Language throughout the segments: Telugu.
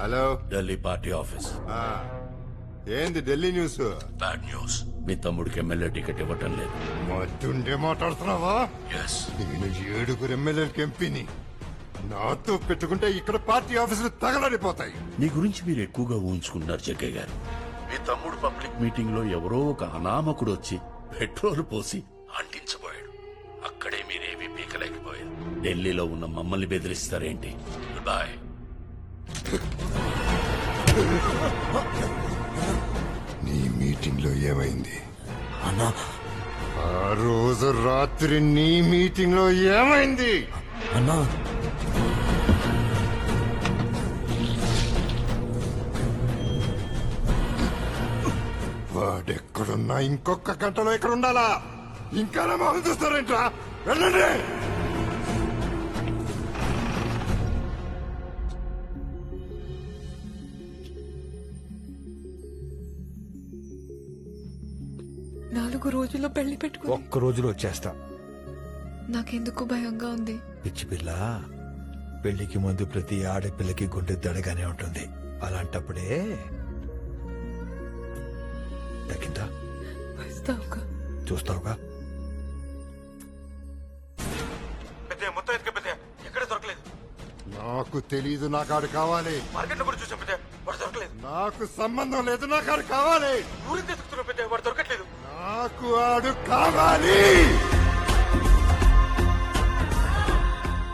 హలో. Delhi party office. ఆ, ఏంది ఢిల్లీ న్యూస్? Bad news. మీ తమ్ముడికి ఎమ్మెల్యే టికెట్ ఇవ్వటం లేదు. మట్టుండే మాట్లాడుతున్నావా? ఎస్ నేను ఏడుగురు ఎమ్మెల్యేలకు ఎంపీని. నాతో పెట్టుకుంటే ఇక్కడ పార్టీ ఆఫీసులు తగలడిపోతాయి. మీ గురించి మీరు ఎక్కువగా ఊహించుకుంటున్నారు జగ్గయ్య గారు. మీ తమ్ముడు పబ్లిక్ మీటింగ్లో ఎవరో ఒక అనామకుడు వచ్చి పెట్రోల్ పోసి అంటించబోయాడు. అక్కడే మీరేమీ పీకలేకపోయారు. ఢిల్లీలో ఉన్న మమ్మల్ని బెదిరిస్తారేంటి? బాయ్ నీ మీటింగ్లో ఏమైంది? అన్నా ఆ రోజు రాత్రి నీ మీటింగ్లో ఏమైంది? అన్నా. వాడెక్కడున్నా ఇంకొక గంటలో ఇక్కడ ఉండాలా ఇంకా నా మొహం చూస్తారేంట్రా? వెళ్ళండి! నాలుగు రోజుల్లో పెళ్ళి పెట్టుకుని. ఒక్క రోజులో వచ్చేస్తా. నాకెందుకు భయంగా ఉంది. పిచ్చి పిల్ల పెళ్ళికి ముందు ప్రతి ఆడపిల్లకి గుండె దడగానే ఉంటుంది. అలాంటప్పుడే తగ్గిందా? వస్తావుగా. చూస్తావుగా? మొత్తం ఎత్తుక పెద్ద ఎక్కడ దొరకలేదు? నాకు తెలీదు నా కాడు కావాలి. మార్కెట్లో కూడా చూసాం పెద్ద వాడు దొరకలేదు. నాకు సంబంధం లేదు నా కాడు కావాలి. ఊరికి ఎత్తుకుతున్నాం పెద్ద వాడు నాకు ఆడు కావాలి.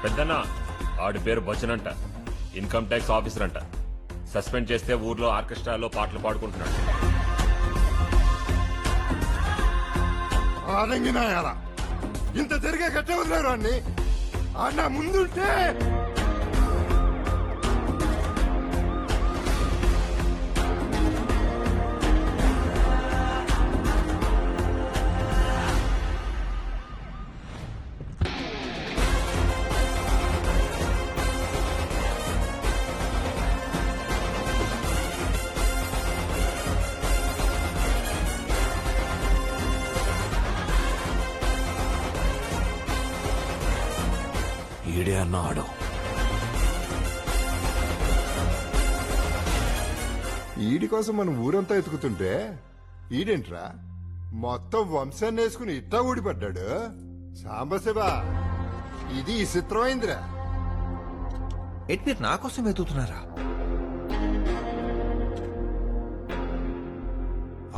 పెద్దన్న ఆడి పేరు బచ్చన్ అంట ఇన్కమ్ ట్యాక్స్ ఆఫీసర్ అంట సస్పెండ్ చేస్తే ఊర్లో ఆర్కెస్ట్రాలో పాటలు పాడుకుంటున్నాడు. ఆడంగినాయాల ఇంత తిరిగే కట్టే వదిలేరు అన్ని? ఆడ ముందుంటే ఆడు ఈడి కోసం మనం ఊరంతా ఎతుకుతుంటే ఈడేంట్రా? మొత్తం వంశాన్ని వేసుకుని ఇట్టా ఊడిపడ్డాడు. సాంబశివా ఇది చిత్రమైందిరా. ఏంటి మీరు నా కోసం వెతుకుతున్నారా?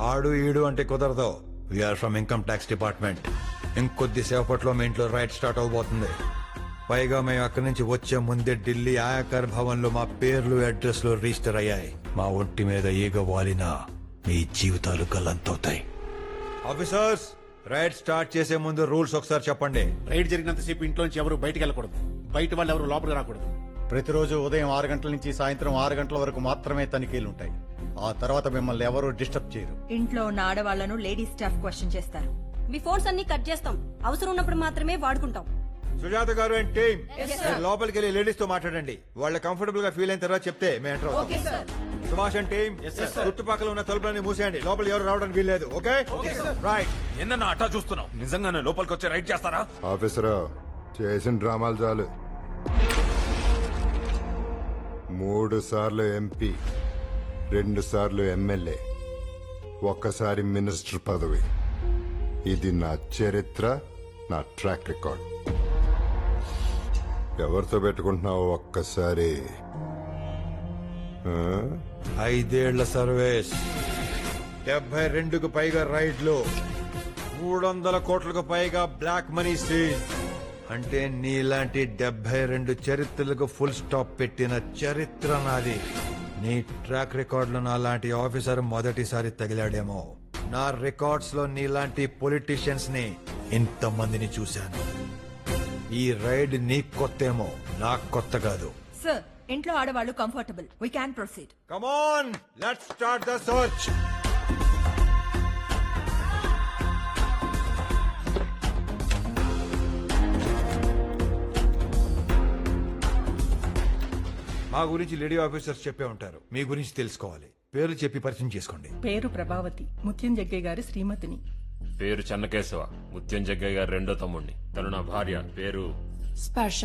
ఆడు ఈడు అంటే కుదరదు. We're from income tax department ఇంకొద్ది సేపట్లో మీ ఇంట్లో రైట్ స్టార్ట్ అవబోతుంది. పైగా మేము అక్కడి నుంచి వచ్చే ముందే ఢిల్లీ ఆయాకర్ భవన్లో మా పేర్లు అడ్రస్లు రిజిస్టర్ అయ్యాయి. మా ఒంటి మీద ఈగ వాలినా మీ జీవితాలు గల్లంతవుతాయి. ఆఫీసర్స్ రైడ్ స్టార్ట్ చేసే ముందు రూల్స్ ఒకసారి చెప్పండి. రైడ్ జరిగినంతసేపు ఇంట్లో నుంచి ఎవరు బయటికి వెళ్ళకూడదు. బయట వాళ్ళు ఎవరు లోపలికి రాకూడదు. ప్రతిరోజు ఉదయం ఆరు గంటల నుంచి సాయంత్రం ఆరు గంటల వరకు మాత్రమే తనిఖీలు ఉంటాయి. ఆ తర్వాత మిమ్మల్ని ఎవరు డిస్టర్బ్ చేయరు. ఇంట్లో ఉన్న ఆడవాళ్ళను లేడీ స్టాఫ్ క్వశ్చన్ చేస్తారు. మీ ఫోన్స్ అన్ని కట్ చేస్తాం. అవసరం ఉన్నప్పుడు మాత్రమే వాడుకుంటాం. సుజాత గారు అండ్ టీమ్ లోపలికి వెళ్ళి లేడీస్తో మాట్లాడండి. వాళ్ళ కంఫర్టబుల్గా ఫీల్ అయిన తర్వాత చెప్తే మేము ఎంటర్ అవుతాం. సుభాష్ అండ్ టీమ్ చుట్టుపక్కల ఉన్న తలుపులన్నీ మూసేయండి. లోపల ఎవరు రావడానికి వీల్లేదు ఓకే రైట్ ఏందన్నా అట్టా చూస్తున్నావు. నిజంగానే లోపలికి వచ్చి రైడ్ చేస్తారా? ఆఫీసరు చేసిన డ్రామాలు చాలు. మూడు సార్లు ఎంపీ రెండు సార్లు ఎమ్మెల్యే ఒక్కసారి మినిస్టర్ పదవి. ఇది నా చరిత్ర నా ట్రాక్ రికార్డ్ ఎవరితో పెట్టుకుంటున్నావు ఒక్కసారి? ఐదేళ్ళ సర్వీస్. డెబ్బై రెండుకు పైగా రైడ్లు. మూడు వందల కోట్లకు పైగా బ్లాక్ మనీ సీజ్. అంటే నీలాంటి డెబ్బై రెండు చరిత్రలకు ఫుల్ స్టాప్ పెట్టిన చరిత్ర నాది. నీ ట్రాక్ రికార్డులో నా లాంటి ఆఫీసర్ మొదటిసారి తగిలాడేమో. నా రికార్డ్స్లో నీలాంటి పొలిటీషియన్స్ని ఇంతమందిని చూశాను. ఈ రైడ్ నీ కొత్తేమో నాకు కొత్త కాదు. సార్ ఇంట్లో ఆడవాళ్ళు comfortable we can proceed on, let's start the search. మా గురించి లేడీ ఆఫీసర్స్ చెప్పే ఉంటారు. మీ గురించి తెలుసుకోవాలి. పేర్లు చెప్పి పరిచయం చేసుకోండి. పేరు ప్రభావతి. ముత్యం జగ్గయ్య గారి శ్రీమతిని. పేరు చెన్నకేశవ. ముత్యం జగ్గయ్య గారి రెండో తమ్ముడిని తను నా భార్య. పేరు స్పర్శ.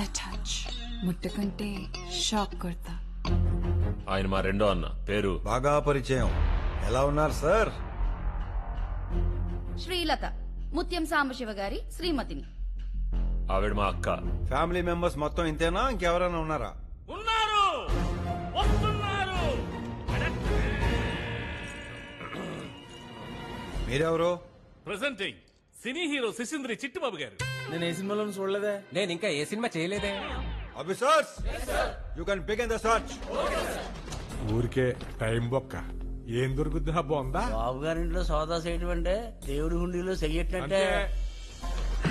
ద టచ్ ముట్టుకుంటే షాక్ కొడతా. ఆయన మా రెండో అన్న. పేరు బాగా పరిచయం. ఎలా ఉన్నారు సార్? శ్రీలత. ముత్యం సాంబశివ గారి శ్రీమతిని. ఆవిడ మా అక్క. ఫ్యామిలీ మెంబర్స్ మొత్తం ఇంతేనా? ఇంకెవరైనా ఉన్నారా? ఉన్నారు! వస్తున్నారు! మీరెవరు? Presenting cine hero Sisindri Chittubabu గారు. నేను ఏ సినిమాలో చూడలేదే. నేను ఇంకా ఏ సినిమా చేయలేదే. Officers you can begin the search ఊరికే టైం బొక్క. ఏం దొరుకుద్ది నా బొందా? బాబు గారింట్లో సోదా చేయటం అంటే దేవుడి హుండీలో చెయ్యట్లంటే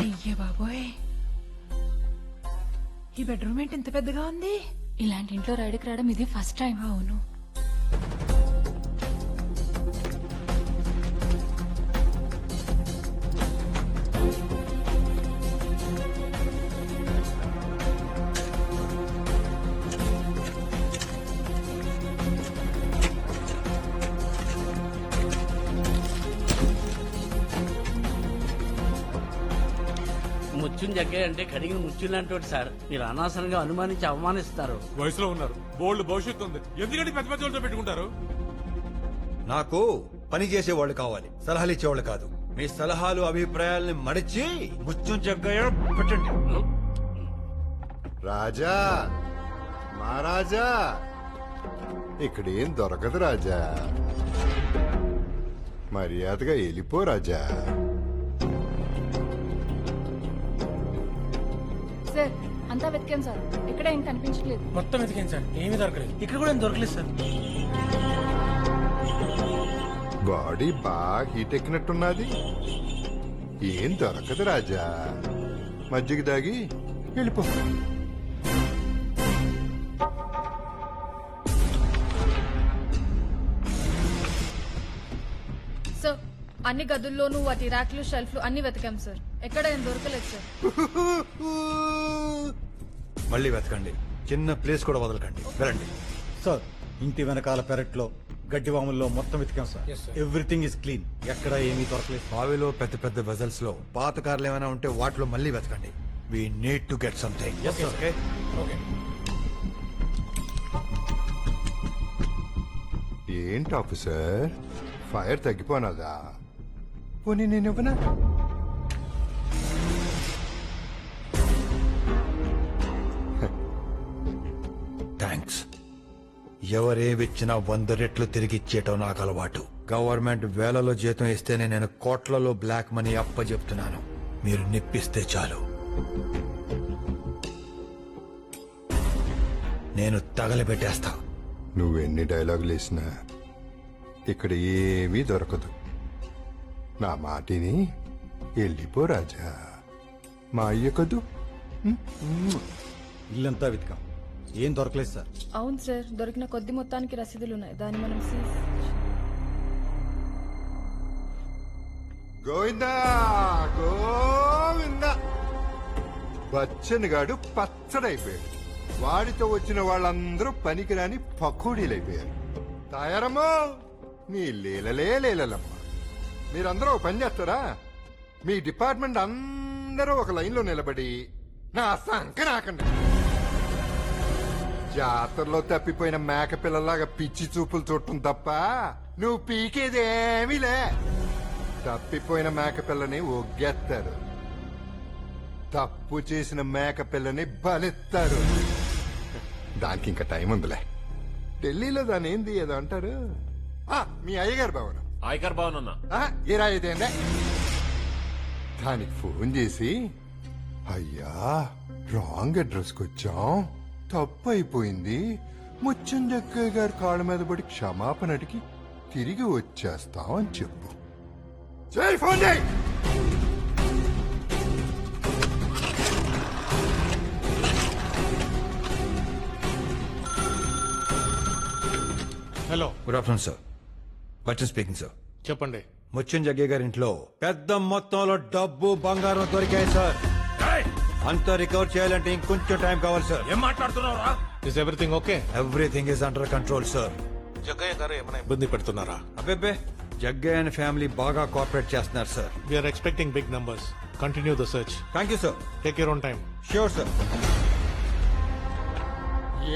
అయ్యే బాబోయ్. ఈ బెడ్రూమ్ ఏంటి ఇంత పెద్దగా ఉంది? ఇలాంటి ఇంట్లో రైడ్కి రావడం ఇది ఫస్ట్ టైం. అవును. ముత్యం జగ్గే అంటే కడిగిన ముత్యం లాంటి సార్. మీరు అనవసరంగా అనుమానించి అవమానిస్తారు. వయసులో ఉన్నారు. బోల్డ్ భవిష్యత్తు ఉంది. ఎందుకంటే పెద్ద పెద్ద వాళ్ళతో పెట్టుకుంటారు? నాకు పని చేసేవాళ్ళు కావాలి. సలహాలు ఇచ్చేవాళ్ళు కాదు. మీ సలహాలు అభిప్రాయాల్ని మడిచి ముత్యం జగ్గయ్య పెట్టండి. రాజా మహారాజా ఇక్కడేం దొరకదు రాజా. మర్యాదగా వెళ్ళిపో రాజా. సార్ అంతా వెతికాం సార్. ఇక్కడ ఏం కనిపించట్లేదు. మొత్తం ఎదిగింది సార్. ఏమీ దొరకలేదు. ఇక్కడ కూడా ఏం దొరకలేదు సార్. బాడీ బాగా హీట్ ఎక్కినట్టున్నది. ఏం దొరకదు రాజా. మజ్జిగ దాగి వెళ్ళిపో. అన్ని గదుల్లోనూ వాటి ర్యాక్లు షెల్ఫ్లు అన్ని వెతికాం సార్ ఎక్కడ ఏం దొరకలేదు సార్ మళ్ళీ వెతకండి. చిన్న ప్లేస్ కూడా వదలకండి. వెళ్ళండి. సార్ ఇంటి వెనకాల పెరట్లో గడ్డివాముల్లో మొత్తం వెతికాం సార్ ఎవ్రీథింగ్ ఇస్ క్లీన్ ఎక్కడ ఏమీ దొరకలేదు. బావిలో పెద్ద పెద్ద వెజల్స్లో పాత కార్లు ఏమైనా ఉంటే వాటిలో మళ్ళీ వెతకండి. We need to get something ఏంటి ఆఫీసర్ ఫైర్ తగ్గిపోనాదా? పోనీ నేను ఇవ్వనా? థ్యాంక్స్ ఎవరేమిచ్చినా వంద రెట్లు తిరిగి ఇచ్చేయటం నాకు అలవాటు గవర్నమెంట్ వేలలో జీతం ఇస్తేనే నేను కోట్లలో బ్లాక్ మనీ అప్ప చెప్తున్నాను మీరు నిప్పిస్తే చాలు. నేను తగలబెట్టేస్తా. నువ్వెన్ని డైలాగులు వేసినా ఇక్కడ ఏమీ దొరకదు. నా మాటిని వెళ్ళిపో రాజా. మా అయ్య కదూ? ఇల్లంతా వెతికాం. ఏం దొరకలేదు సార్. అవును సార్ దొరికిన కొద్ది మొత్తానికి రసీదులు ఉన్నాయి. దాన్ని మనం సీజ్ గోవిందా గోవిందా. బచ్చన్ గాడు పచ్చడైపోయాడు. వాడితో వచ్చిన వాళ్ళందరూ పనికిరాని పకోడీలైపోయారు. తాయారమ్మో నీ లీలలే లీలలమ్మ. మీరందరూ ఒక పని చేస్తారా? మీ డిపార్ట్మెంట్ అందరూ ఒక లైన్లో నిలబడి నా సంక నాకండి. జాతరలో తప్పిపోయిన మేక పిల్లలాగా పిచ్చి చూపులు చూడటం తప్ప నువ్వు పీకేదేమీలే తప్పిపోయిన మేక పిల్లని ఒగ్గేస్తారు తప్పు చేసిన మేక పిల్లని బలిస్తారు దానికి ఇంకా టైం ఉందిలే. ఢిల్లీలో దాని ఏంది ఏదో అంటారు? మీ అయ్యగారు భవనం. ఆయకర్ ఆ, ఏ రాయితేందే దానికి ఫోన్ చేసి అయ్యా రాంగ్ అడ్రస్కి వచ్చాం తప్పు అయిపోయింది ముచ్చం జక్కయ్య గారి కాళ్ళ మీద పడి క్షమాపణ అడిగి తిరిగి వచ్చేస్తాం అని చెప్పు ఫోన్ చేయి hello good afternoon sir Bachchan speaking sir చెప్పండి. ముత్యం జగ్గే గారి ఇంట్లో పెద్ద మొత్తంలో డబ్బు బంగారం దొరికాయి సార్. అంతా రికవర్ చేయాలంటే ఇంకొంచెం టైం కావాలి సార్. ఏం మాట్లాడుతున్నావురా? Is everything okay everything is under control sir Jaggayya garu ఏమైనా ఇబ్బంది పెడుతున్నారా? అబ్బెబ్బే జగ్గయ్య అండ్ ఫ్యామిలీ బాగా కోఆపరేట్ చేస్తున్నారు sir we're expecting big numbers continue the search thank you sir take your own time sure sir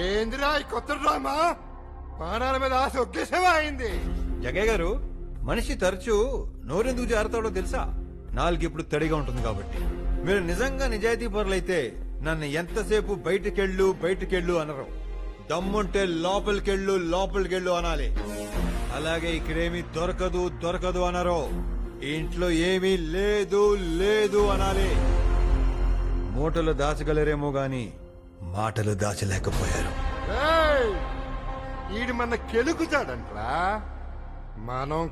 ఏందిరా ఈ కొత్త డ్రామా? ప్రాణాల మీద ఆశ ఒకేసేవా అయింది? జగయ్య గారు మనిషి తరచూ నోరెందుకు జారుతాడో తెలుసా? నాలుగు ఇప్పుడు తడిగా ఉంటుంది కాబట్టి. మీరు నిజంగా నిజాయితీ పరులైతే నన్ను ఎంతసేపు బయటికెళ్ళు బయటికెళ్ళు అనరు. దమ్ముంటే లోపలికెళ్ళు లోపలికెళ్ళు అనాలి. అలాగే ఇక్కడేమీ దొరకదు దొరకదు అనరు. ఇంట్లో ఏమీ లేదు లేదు అనాలి. మూటలు దాచగలరేమో గాని మాటలు దాచలేకపోయారు. ఈడు మన కెలుకుతాడంట్రా మనం